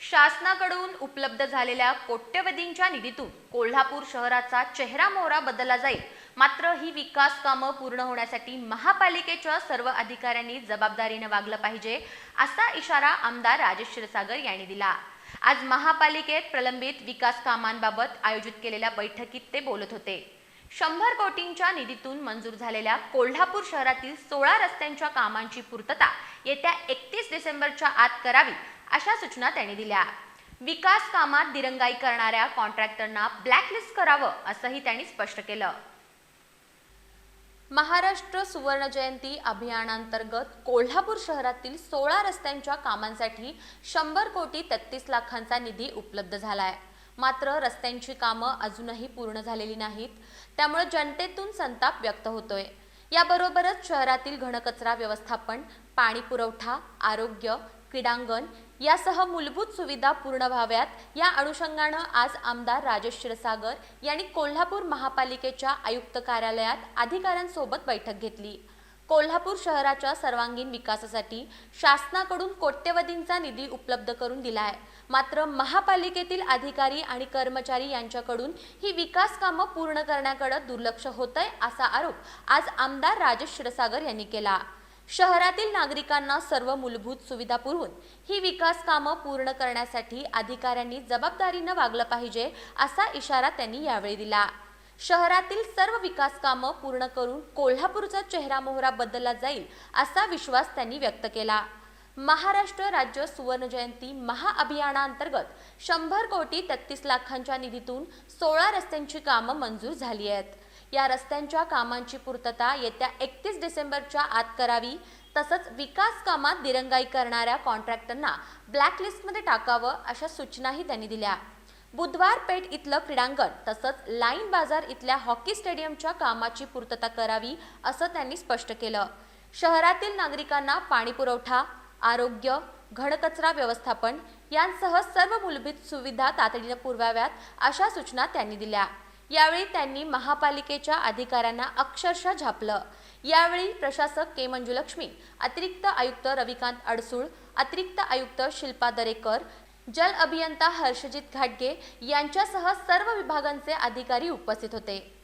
शासनाकडून उपलब्ध झालेल्या कोट्यवधींच्या निधीतून कोल्हापूर शहराचा चेहरा मोहरा बदलला जाईल. मात्र ही विकास कामं पूर्ण होण्यासाठी महापालिकेच्या सर्व अधिकाऱ्यांनी जबाबदारीने वागलं पाहिजे असा इशारा आमदार राजेश क्षीरसागर यांनी दिला. आज महापालिकेत प्रलंबित विकास कामांबाबत आयोजित केलेल्या बैठकीत ते बोलत होते. शंभर कोटींच्या निधीतून मंजूर झालेल्या कोल्हापूर शहरातील सोळा रस्त्यांच्या कामांची पूर्तता येत्या एकतीस डिसेंबरच्या आत करावी अशा सूचना त्यांनी दिल्या. विकास कामात दिरंगाई करणाऱ्या कॉन्ट्रॅक्टरना ब्लॅकलिस्ट करावं असंही त्यांनी स्पष्ट केलं. महाराष्ट्र सुवर्ण जयंती अभियानांतर्गत कोल्हापूर शहरातील सोळा रस्त्यांच्या कामांसाठी शंभर कोटी तेहतीस लाखांचा निधी उपलब्ध झालाय. मात्र रस्त्यांची कामं अजूनही पूर्ण झालेली नाहीत त्यामुळे जनतेतून संताप व्यक्त होतोय. याबरोबरच शहरातील घनकचरा व्यवस्थापन पाणी पुरवठा आरोग्य क्रीडांगण यासह मूलभूत सुविधा पूर्ण व्हाव्यात. या अनुषंगानं आज आमदार राजेश क्षीरसागर यांनी कोल्हापूर महापालिकेच्या आयुक्त कार्यालयात अधिकाऱ्यांसोबत बैठक घेतली. कोल्हापूर शहराच्या सर्वांगीण विकासासाठी शासनाकडून कोट्यवधींचा निधी उपलब्ध करून दिला आहे मात्र महापालिकेतील अधिकारी आणि कर्मचारी यांच्याकडून ही विकास कामं पूर्ण करण्याकडे दुर्लक्ष होतंय असा आरोप आज आमदार राजेश क्षीरसागर यांनी केला. शहरातील नागरिकांना सर्व मूलभूत सुविधा पुरवून ही विकास कामं पूर्ण करण्यासाठी अधिकाऱ्यांनी जबाबदारीनं वागलं पाहिजे असा इशारा त्यांनी यावेळी दिला. शहरातील सर्व विकास कामं पूर्ण करून कोल्हापूरचा चेहरा मोहरा बदलला जाईल असा विश्वास त्यांनी व्यक्त केला. महाराष्ट्र राज्य सुवर्ण जयंती महाअभियानाअंतर्गत शंभर कोटी तेहतीस लाखांच्या निधीतून सोळा रस्त्यांची कामं मंजूर झाली आहेत. या रस्त्यांच्या कामांची पूर्तता येत्या एकतीस डिसेंबरच्या आत करावी तसंच विकास कामात दिरंगाई करणाऱ्या कॉन्ट्रॅक्टरना ब्लॅकलिस्टमध्ये टाकावं अशा सूचनाही त्यांनी दिल्या. बुधवार पेठ इथलं क्रीडांगण तसंच लाईन बाजार इथल्या हॉकी स्टेडियमच्या कामाची पूर्तता करावी असं त्यांनी स्पष्ट केलं. शहरातील नागरिकांना पाणी पुरवठा आरोग्य घनकचरा व्यवस्थापन यांसह सर्व मूलभूत सुविधा तातडीनं पुरवाव्यात अशा सूचना त्यांनी दिल्या. यावेळी त्यांनी महापालिकेच्या अधिकाऱ्यांना अक्षरशः झापलं. यावेळी प्रशासक के मंजुलक्ष्मी अतिरिक्त आयुक्त रविकांत अडसूळ अतिरिक्त आयुक्त शिल्पा दरेकर जल अभियंता हर्षजित घाटगे यांच्यासह सर्व विभागांचे अधिकारी उपस्थित होते.